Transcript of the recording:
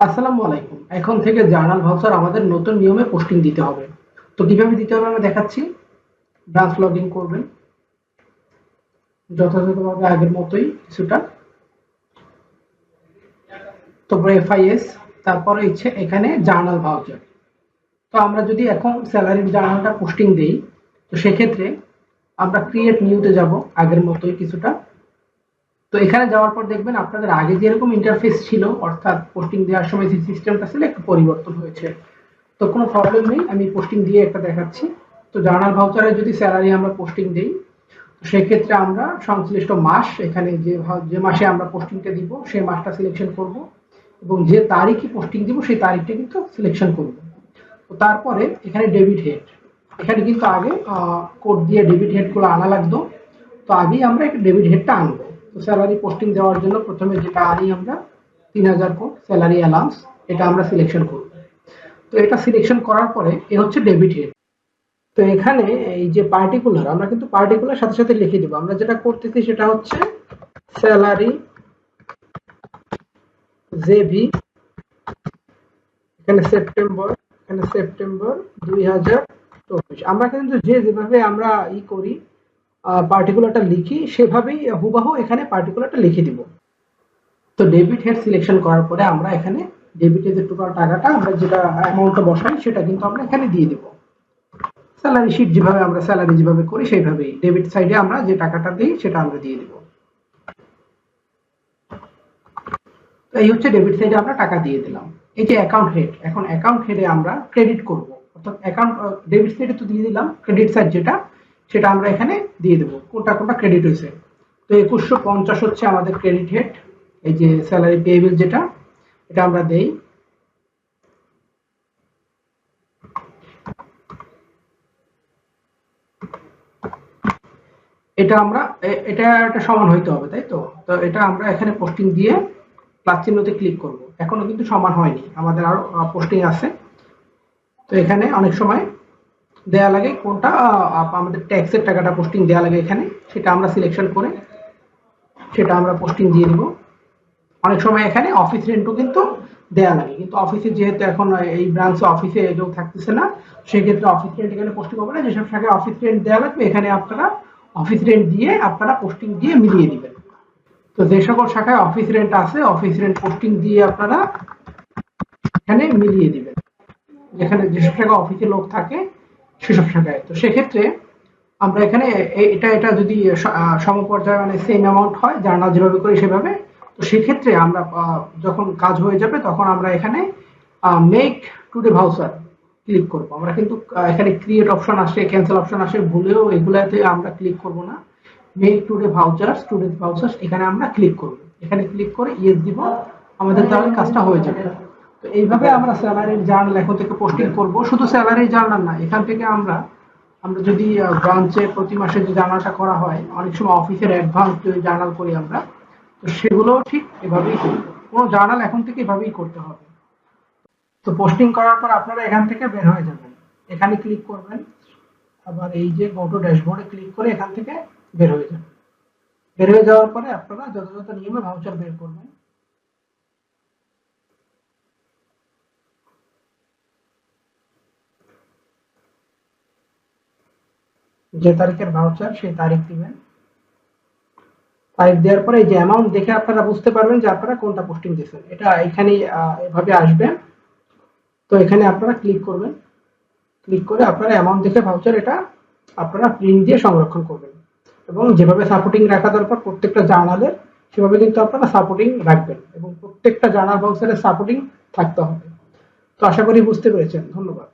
আসসালামু আলাইকুম। এখন থেকে জার্নাল ভাউচার আমাদের নতুন নিয়মে পোস্টিং দিতে হবে। তো কীভাবে দিতে হবে আমি দেখাচ্ছি। ব্রাঞ্চ লগ ইন করবেন। যথাযথভাবে আগের মতোই কিছুটা। তারপরে এফআইএস তারপরে ইচ্ছে এখানে জার্নাল ভাউচার তো আমরা যদি এখন স্যালারির জার্নালটা পোস্টিং দেই, তো সেক্ষেত্রে আমরা ক্রিয়েট নিউতে যাব, আগের মতোই কিছুটা। তো এখানে যাওয়ার পর দেখবেন আপনাদের আগে যেরকম ইন্টারফেস ছিল, অর্থাৎ পোস্টিং দেওয়ার সময় যে সিস্টেমটা ছিল একটু পরিবর্তন হয়েছে। তো কোনো প্রবলেম নেই, আমি পোস্টিং দিয়ে একটা দেখাচ্ছি। তো জার্নাল ভাউচারে যদি স্যালারি আমরা পোস্টিং দিই, তো সেক্ষেত্রে আমরা সংশ্লিষ্ট মাস এখানে যে যে মাসে আমরা পোস্টিংটা দিব, সেই মাসটা সিলেকশন করব এবং যে তারিখে পোস্টিং দিব, সেই তারিখটা কিন্তু সিলেকশন করব। তো তারপরে এখানে ডেবিট হেড এখানে কিন্তু আগে কোড দিয়ে ডেবিট হেডগুলো আনা লাগতো। তো আগেই আমরা একটা ডেবিট হেডটা আনব। তো স্যালারি পোস্টিং দেওয়ার জন্য প্রথমে যেটা আনি আমরা, তিন হাজার স্যালারি অ্যালাউন্স এটা আমরা সিলেকশন করব। তো এটা সিলেকশন করার পরে এ হচ্ছে ডেবিট হেড তো এখানে এই যে পার্টিকুলার আমরা কিন্তু পার্টিকুলার সাথে সাথে লিখে দেবো। আমরা যেটা করতেছি সেটা হচ্ছে স্যালারি জেভি এখানে সেপ্টেম্বর এখানে সেপ্টেম্বর দুই হাজার চব্বিশ। আমরা কিন্তু যে যেভাবে আমরা ই করি পার্টিকুলারটা লিখি, সেভাবেই হুবাহু এখানে পার্টিকুলারটা লিখে দিব। তো ডেবিট হেড সিলেকশন করার পরে আমরা এখানে ডেবিটে যে টোটাল টাকাটা, আমরা যেটা অ্যামাউন্টটা বসাই, সেটা কিন্তু আমরা এখানে দিয়ে দিব। স্যালারি শিট যেভাবে আমরা স্যালারি যেভাবে করি, সেইভাবেই ডেবিট সাইডে আমরা যে টাকাটা দিই, সেটা আমরা দিয়ে দিব। এই হচ্ছে ডেবিট সাইডে আমরা টাকা দিয়ে দিলাম। এই যে অ্যাকাউন্ট হেড এখন অ্যাকাউন্ট হেডে আমরা ক্রেডিট করব। অর্থাৎ অ্যাকাউন্ট ডেবিট সাইডে তো দিয়ে দিলাম ক্রেডিট সাইড যেটা সেটা আমরা এখানে দিয়ে দেবো। কোনটা কোনটা ক্রেডিট হয়েছে? তো একুশশো পঞ্চাশ হচ্ছে আমাদের ক্রেডিট হেড এই যে স্যালারি পেয়েবিল যেটা, এটা আমরা দেই। এটা আমরা এটা একটা সমান হইতে হবে, তাই তো? তো এটা আমরা এখানে পোস্টিং দিয়ে প্লাস চিহ্নতে ক্লিক করব। এখনও কিন্তু সমান হয়নি, আমাদের আরও পোস্টিং আছে। তো এখানে অনেক সময় দেয়া লাগে, কোনটা আমাদের ট্যাক্সের টাকাটা পোস্টিং দেয়া লাগে এখানে, সেটা আমরা সিলেকশন করে, সেটা আমরা পোস্টিং দিয়ে দিব। অনেক সময় এখানে অফিস রেন্টও কিন্তু দেয়া লাগে, কিন্তু অফিসে যেহেতু এখন এই ব্রাঞ্চে অফিসে কেউ থাকতেছে না, সেক্ষেত্রে অফিস রেন্ট এখানে পোস্টিং হবে না যেসব শাখায় অফিস রেন্ট দেওয়া লাগবে, এখানে আপনারা অফিস রেন্ট দিয়ে আপনারা পোস্টিং দিয়ে মিলিয়ে দিবেন। তো যে সকল শাখায় অফিস রেন্ট আছে অফিস রেন্ট পোস্টিং দিয়ে আপনারা এখানে মিলিয়ে দিবেন। যেখানে যেসব শাখায় অফিসে লোক থাকে সেসব শাখায় তো সেক্ষেত্রে আমরা এখানে এটা এটা যদি সমপর্যায়ে মানে সেম অ্যামাউন্ট হয় জার্নাল যেভাবে করি সেভাবে, তো সেক্ষেত্রে আমরা যখন কাজ হয়ে যাবে, তখন আমরা এখানে মেক টুডে ভাউচার ক্লিক করব। আমরা কিন্তু এখানে ক্রিয়েট অপশন আসে ক্যান্সেল অপশন আসে, ভুলেও এগুলাতে আমরা ক্লিক করব না। Make today voucher student voucher এখানে আমরা ক্লিক করব। এখানে ক্লিক করে ইয়েস দিব, আমাদের তাহলে কাজটা হয়ে যাবে। তো এইভাবে আমরা স্যালারির জার্নাল এখন থেকে পোস্টিং করব। শুধু স্যালারির জার্নাল না এখান থেকে আমরা আমরা যদি ব্রাঞ্চে প্রতি মাসে যে জার্নালটা করা হয় অনেক সময় অফিসের অ্যাডভান্স যদি জার্নাল করি আমরা তো সেগুলো ঠিক এভাবেই করব কোনো জার্নাল এখন থেকে এভাবেই করতে হবে। তো পোস্টিং করার পর আপনারা এখান থেকে বের হয়ে যাবেন। এখানে ক্লিক করবেন। আবার এই যে গোটো ড্যাশবোর্ডে ক্লিক করে এখান থেকে বের হয়ে যাবেন। বের হয়ে যাওয়ার পরে আপনারা যথাযথ নিয়মে ভাউচার বের করবেন। যে তারিখের ভাউচার সেই তারিখ দিবেন। তারিখ দেওয়ার পরে এই যে অ্যামাউন্ট দেখে আপনারা বুঝতে পারবেন যে আপনারা কোনটা পোস্টিং দিয়েছেন। এটা এখানে এভাবে আসবে। তো এখানে আপনারা ক্লিক করবেন। ক্লিক করে আপনারা অ্যামাউন্ট দেখে ভাউচার এটা আপনারা প্রিন্ট দিয়ে সংরক্ষণ করবেন। এবং যেভাবে সাপোর্টিং রাখা দরকার প্রত্যেকটা জার্নালের সেভাবে কিন্তু আপনারা সাপোর্টিং রাখবেন। এবং প্রত্যেকটা জার্নাল ভাউচারের সাপোর্টিং থাকতে হবে। তো আশা করি বুঝতে পেরেছেন। ধন্যবাদ।